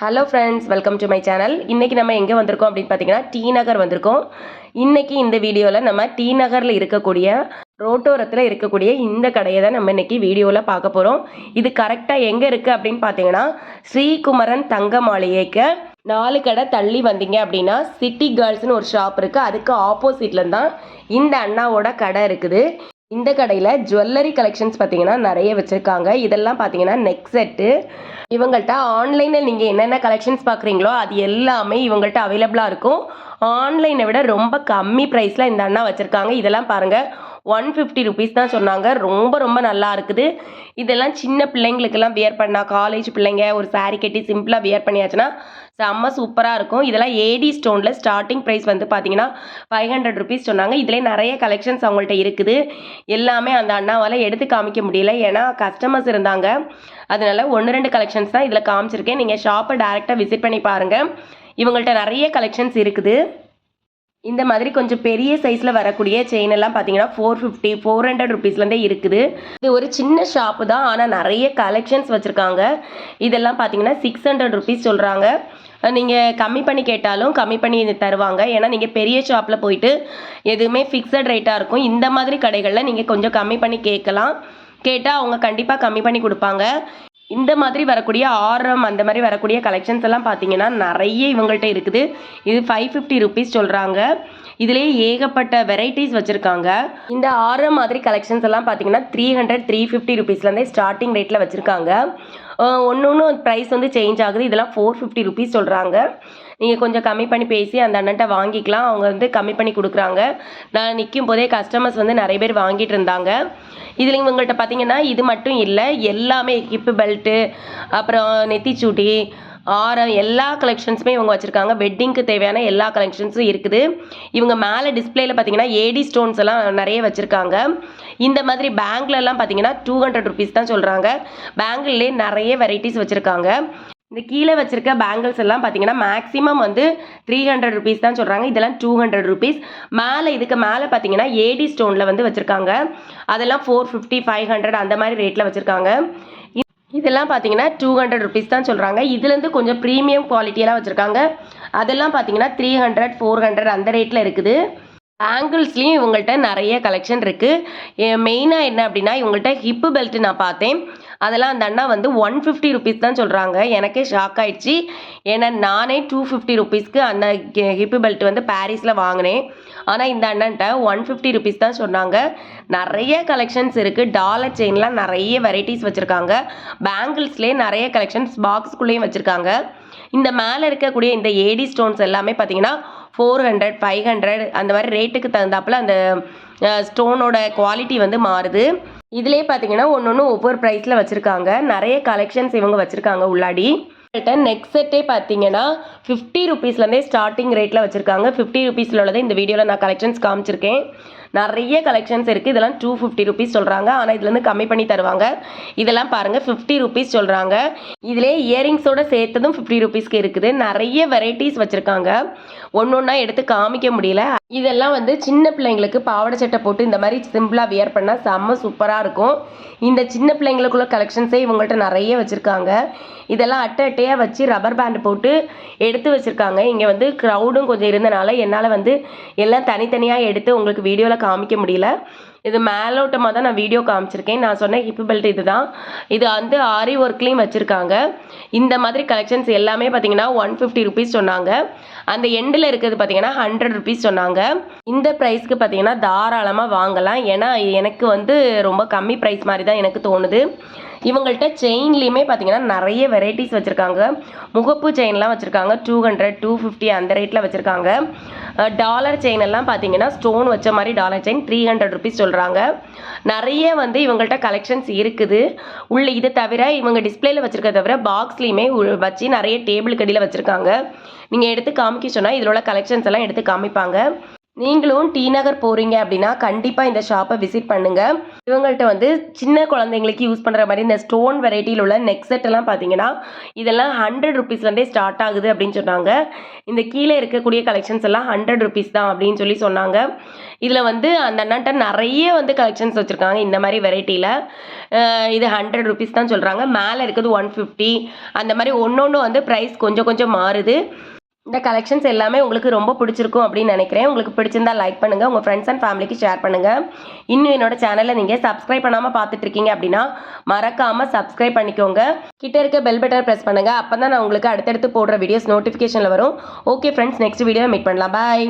Hello friends welcome to my channel இன்றைக்கி நம்ம எங்கே வந்திருக்கோம் அப்படின்னு பார்த்தீங்கன்னா டி நகர் வந்திருக்கோம். இன்றைக்கி இந்த வீடியோவில் நம்ம டி நகரில் இருக்கக்கூடிய ரோட்டோரத்தில் இருக்கக்கூடிய இந்த கடையை தான் நம்ம இன்றைக்கி வீடியோவில் பார்க்க போகிறோம் இது கரெக்டாக எங்கே இருக்குது அப்படின்னு பார்த்தீங்கன்னா ஸ்ரீகுமரன் தங்க மாளிகைக்கு நாலு கடை தள்ளி வந்தீங்க அப்படின்னா சிட்டி கேர்ள்ஸ்னு ஒரு ஷாப் இருக்குது அதுக்கு ஆப்போசிட்டில் தான் இந்த அண்ணாவோட கடை இருக்குது. இந்த கடையில் ஜுவல்லரி கலெக்ஷன்ஸ் பார்த்தீங்கன்னா நிறைய வச்சுருக்காங்க. இதெல்லாம் பார்த்தீங்கன்னா நெக் செட்டு இவங்கள்ட்ட ஆன்லைனில் நீங்கள் என்னென்ன கலெக்ஷன்ஸ் பார்க்குறீங்களோ அது எல்லாமே இவங்கள்ட்ட அவைலபிளாக இருக்கும். ஆன்லைனை விட ரொம்ப கம்மி ப்ரைஸில் இந்த அண்ணா வச்சுருக்காங்க. இதெல்லாம் பாருங்கள் ஒன் ஃபிஃப்டி ருபீஸ் தான் சொன்னாங்க. ரொம்ப ரொம்ப நல்லா இருக்குது. இதெல்லாம் சின்ன பிள்ளைங்களுக்கெல்லாம் வியர் பண்ணால் காலேஜ் பிள்ளைங்க ஒரு சாரீ கட்டி சிம்பிளாக வியர் பண்ணியாச்சுன்னா செம்ம சூப்பராக இருக்கும். இதெல்லாம் ஏடி ஸ்டோனில் ஸ்டார்டிங் ப்ரைஸ் வந்து பார்த்தீங்கன்னா ஃபைவ் ஹண்ட்ரட் ருபீஸ் சொன்னாங்க. இதிலே நிறைய கலெக்ஷன்ஸ் அவங்கள்ட்ட இருக்குது. எல்லாமே அந்த அண்ணாவால் எடுத்து காமிக்க முடியல. ஏன்னா கஸ்டமர்ஸ் இருந்தாங்க. அதனால ஒன்று ரெண்டு கலெக்ஷன்ஸ் தான் இதில் காமிச்சிருக்கேன். நீங்கள் ஷாப்பை டேரெக்டாக விசிட் பண்ணி பாருங்கள் இவங்கள்ட்ட நிறைய கலெக்ஷன்ஸ் இருக்குது. இந்த மாதிரி கொஞ்சம் பெரிய சைஸில் வரக்கூடிய செயின் எல்லாம் பார்த்தீங்கன்னா ஃபோர் ஃபிஃப்டி ஃபோர் ஹண்ட்ரட் ருபீஸ்லேருந்தே இருக்குது. இது ஒரு சின்ன ஷாப்பு தான் ஆனால் நிறைய கலெக்ஷன்ஸ் வச்சுருக்காங்க. இதெல்லாம் பார்த்தீங்கன்னா சிக்ஸ் ஹண்ட்ரட் ருபீஸ் சொல்கிறாங்க நீங்கள் கம்மி பண்ணி கேட்டாலும் கம்மி பண்ணி தருவாங்க. ஏன்னா நீங்கள் பெரிய ஷாப்பில் போயிட்டு எதுவுமே ஃபிக்ஸட் ரேட்டாக இருக்கும். இந்த மாதிரி கடைகளில் நீங்கள் கொஞ்சம் கம்மி பண்ணி கேட்கலாம். கேட்டால் அவங்க கண்டிப்பாக கம்மி பண்ணி கொடுப்பாங்க. இந்த மாதிரி வரக்கூடிய ஆரம் அந்த மாதிரி வரக்கூடிய கலெக்ஷன்ஸ் எல்லாம் பார்த்தீங்கன்னா நிறைய இவங்கள்ட்ட இருக்குது. இது ஃபைவ் ஃபிஃப்டி ருபீஸ் சொல்கிறாங்க இதுலேயே ஏகப்பட்ட வெரைட்டிஸ் வச்சுருக்காங்க. இந்த ஆரம் மாதிரி கலெக்ஷன்ஸ் எல்லாம் பார்த்தீங்கன்னா த்ரீ ஹண்ட்ரட் த்ரீ ஃபிஃப்டி ருபீஸ்லேருந்தே ஸ்டார்டிங் ரேட்டில் வச்சுருக்காங்க. ஒன்று ஒன்று ப்ரைஸ் வந்து சேஞ்ச் ஆகுது. இதெல்லாம் ஃபோர் ஃபிஃப்டி ருபீஸ் சொல்கிறாங்க நீங்கள் கொஞ்சம் கம்மி பண்ணி பேசி அந்த அண்ணன்ட்ட வாங்கிக்கலாம். அவங்க வந்து கம்மி பண்ணி கொடுக்குறாங்க. நான் நிற்கும் போதே கஸ்டமர்ஸ் வந்து நிறைய பேர் வாங்கிட்டு இருந்தாங்க. இதில் இவங்கள்ட்ட பார்த்தீங்கன்னா இது மட்டும் இல்லை எல்லாமே ஹிப்பு பெல்ட்டு அப்புறம் நெத்திச்சூட்டி ஆரம் எல்லா கலெக்ஷன்ஸுமே இவங்க வச்சுருக்காங்க. வெட்டிங்க்கு தேவையான எல்லா கலெக்ஷன்ஸும் இருக்குது. இவங்க மேலே டிஸ்பிளேல பார்த்தீங்கன்னா ஏடி ஸ்டோன்ஸ் எல்லாம் நிறைய வச்சுருக்காங்க. இந்த மாதிரி பேங்க்லலாம் பார்த்தீங்கன்னா டூ ஹண்ட்ரட் ருபீஸ் தான் சொல்கிறாங்க பேங்கிள்லேயே நிறைய வெரைட்டிஸ் வச்சுருக்காங்க. இந்த கீழே வச்சிருக்க பேங்கிள்ஸ் எல்லாம் பார்த்தீங்கன்னா மேக்ஸிமம் வந்து த்ரீ ஹண்ட்ரட் ருபீஸ் தான் சொல்கிறாங்க இதெல்லாம் டூ ஹண்ட்ரட் ருபீஸ் மேலே இதுக்கு மேலே பார்த்தீங்கன்னா ஏடி ஸ்டோனில் வந்து வச்சுருக்காங்க. அதெல்லாம் ஃபோர் ஃபிஃப்டி ஃபைவ் ஹண்ட்ரட் அந்த மாதிரி ரேட்டில் வச்சுருக்காங்க. இதெல்லாம் பார்த்தீங்கன்னா டூ ஹண்ட்ரட் ருபீஸ் தான் சொல்கிறாங்க இதுலேருந்து கொஞ்சம் ப்ரீமியம் குவாலிட்டியெல்லாம் வச்சுருக்காங்க. அதெல்லாம் பார்த்தீங்கன்னா த்ரீ ஹண்ட்ரட் ஃபோர் ஹண்ட்ரட் அந்த ரேட்டில் இருக்குது. ஆங்கிள்ஸ்லேயும் இவங்கள்ட்ட நிறைய கலெக்ஷன் இருக்குது மெயினாக என்ன அப்படின்னா இவங்கள்ட்ட ஹிப்பு பெல்ட் நான் பார்த்தேன். அதெல்லாம் அந்த அண்ணா வந்து ஒன் ஃபிஃப்டி ருபீஸ் தான் சொல்கிறாங்க எனக்கே ஷாக் ஆயிடுச்சு. ஏன்னா நானே டூ ஃபிஃப்டி ருபீஸ்க்கு அந்த ஹிப்பு பெல்ட் வந்து பாரிஸில் வாங்கினேன். ஆனால் இந்த அண்ணன்ட்ட ஒன் ஃபிஃப்டி ருபீஸ் தான் சொன்னாங்க. நிறைய கலெக்ஷன்ஸ் இருக்குது டாலர் செயின்லாம் நிறைய வெரைட்டிஸ் வச்சுருக்காங்க. பேங்கிள்ஸ்லேயே நிறைய கலெக்ஷன்ஸ் பாக்ஸ்குள்ளேயும் வச்சுருக்காங்க. இந்த மேலே இருக்கக்கூடிய இந்த ஏடி ஸ்டோன்ஸ் எல்லாமே பார்த்தீங்கன்னா ஃபோர் ஹண்ட்ரட் ஃபைவ் ஹண்ட்ரட் அந்த மாதிரி ரேட்டுக்கு தகுந்தாப்புல அந்த ஸ்டோனோட குவாலிட்டி வந்து மாறுது. இதுலேயே பார்த்தீங்கன்னா ஒன்று ஒன்று ஒவ்வொரு ப்ரைஸில் வச்சுருக்காங்க. நிறைய கலெக்ஷன்ஸ் இவங்க வச்சுருக்காங்க உள்ளாடி. நெக் செட்டே பார்த்தீங்கன்னா ஃபிஃப்டி ருபீஸ்லேருந்தே ஸ்டார்டிங் ரேட்டில் வச்சுருக்காங்க. ஃபிஃப்டி ருபீஸில் உள்ளதை இந்த வீடியோவில் நான் கலெக்ஷன்ஸ் காமிச்சிருக்கேன். நிறைய கலெக்ஷன்ஸ் இருக்குது இதெல்லாம் டூ ஃபிஃப்டி ருபீஸ் சொல்கிறாங்க ஆனால் இதுலேருந்து கம்மி பண்ணி தருவாங்க. இதெல்லாம் பாருங்கள் ஃபிஃப்டி ருபீஸ் சொல்கிறாங்க இதிலே இயரிங்ஸோட சேர்த்ததும் ஃபிஃப்டி ருபீஸ்க்கு இருக்குது. நிறைய வெரைட்டிஸ் வச்சுருக்காங்க. ஒன்று ஒன்றா எடுத்து காமிக்க முடியல. இதெல்லாம் வந்து சின்ன பிள்ளைங்களுக்கு பாவாடை சட்டை போட்டு இந்த மாதிரி சிம்பிளாக வியர் பண்ணால் செம்ம சூப்பராக இருக்கும். இந்த சின்ன பிள்ளைங்களுக்குள்ள கலெக்ஷன்ஸே இவங்கள்ட்ட நிறைய வச்சுருக்காங்க. இதெல்லாம் அட்டை அட்டையாக வச்சு ரப்பர் பேண்ட் போட்டு எடுத்து வச்சுருக்காங்க. இங்கே வந்து க்ரௌடும் கொஞ்சம் இருந்தனால என்னால் வந்து எல்லாம் தனித்தனியாக எடுத்து உங்களுக்கு வீடியோவில் காமிக்க முடியல. இது மேலோட்டமாக தான் நான் வீடியோ காமிச்சிருக்கேன். நான் சொன்ன ஹிப் பெல்ட் இது தான் இது வந்து ஆரி ஒர்க்லேயும் வச்சுருக்காங்க. இந்த மாதிரி கலெக்ஷன்ஸ் எல்லாமே பார்த்தீங்கன்னா ஒன் ஃபிஃப்டி ருபீஸ் சொன்னாங்க. அந்த எண்டில் இருக்கிறது பார்த்தீங்கன்னா ஹண்ட்ரட் ருபீஸ் சொன்னாங்க. இந்த ப்ரைஸ்க்கு பார்த்தீங்கன்னா தாராளமாக வாங்கலாம். ஏன்னா எனக்கு வந்து ரொம்ப கம்மி ப்ரைஸ் மாதிரி தான் எனக்கு தோணுது. இவங்கள்ட்ட செயின்லேயுமே பார்த்தீங்கன்னா நிறைய வெரைட்டிஸ் வச்சுருக்காங்க. முகப்பு செயின்லாம் வச்சுருக்காங்க. டூ ஹண்ட்ரட் டூ ஃபிஃப்டி அந்த ரேட்டில் வச்சுருக்காங்க. டாலர் செயின் எல்லாம் பார்த்தீங்கன்னா ஸ்டோன் வச்ச மாதிரி dollar chain three hundred rupees சொல்கிறாங்க நிறைய வந்து இவங்கள்ட்ட கலெக்ஷன்ஸ் இருக்குது. உள்ள இதை தவிர இவங்க டிஸ்பிளேல வச்சுருக்க தவிர பாக்ஸ்லேயுமே வச்சு நிறைய டேபிள் கடியில் வச்சுருக்காங்க. நீங்கள் எடுத்து காமிக்க சொன்னால் இதில் உள்ள கலெக்ஷன்ஸ் எல்லாம் எடுத்து காமிப்பாங்க. நீங்களும் டி நகர் போகிறீங்க அப்படின்னா கண்டிப்பாக இந்த ஷாப்பை விசிட் பண்ணுங்கள் இவங்கள்ட்ட வந்து சின்ன குழந்தைங்களுக்கு யூஸ் பண்ணுற மாதிரி இந்த ஸ்டோன் வெரைட்டியில் உள்ள நெக்ஸெட் எல்லாம் பார்த்தீங்கன்னா இதெல்லாம் ஹண்ட்ரட் ருபீஸ்லேருந்தே ஸ்டார்ட் ஆகுது அப்படின்னு சொன்னாங்க. இந்த கீழே இருக்கக்கூடிய கலெக்ஷன்ஸ் எல்லாம் ஹண்ட்ரட் ருபீஸ் தான் அப்படின்னு சொல்லி சொன்னாங்க. இதில் வந்து அந்த அண்ணாட்ட நிறைய வந்து கலெக்ஷன்ஸ் வச்சுருக்காங்க இந்த மாதிரி வெரைட்டியில் இது ஹண்ட்ரட் ருபீஸ் தான் சொல்கிறாங்க மேலே இருக்குது ஒன் ஃபிஃப்டி அந்த மாதிரி ஒன்று ஒன்று வந்து ப்ரைஸ் கொஞ்சம் கொஞ்சம் மாறுது. இந்த கலெக்ஷன்ஸ் எல்லாமே உங்களுக்கு ரொம்ப பிடிச்சிருக்கும் அப்படின்னு நினைக்கிறேன். உங்களுக்கு பிடிச்சிருந்தா லைக் பண்ணுங்கள் உங்கள் ஃப்ரெண்ட்ஸ் அண்ட் ஃபேமிலிக்கு ஷேர் பண்ணுங்கள் இன்னும் என்னோட சேனலை நீங்கள் சப்ஸ்கிரைப் பண்ணாமல் பார்த்துட்டு இருக்கீங்க அப்படின்னா மறக்காமல் சப்ஸ்கிரைப் பண்ணிக்கோங்க. கிட்ட இருக்க பெல் பட்டன் ப்ரெஸ் பண்ணுங்கள் அப்போ தான் நான் உங்களுக்கு அடுத்தடுத்து போடுற வீடியோஸ் நோட்டிஃபிகேஷனில் வரும். Okay friends next video meet பண்ணலாம். பாய்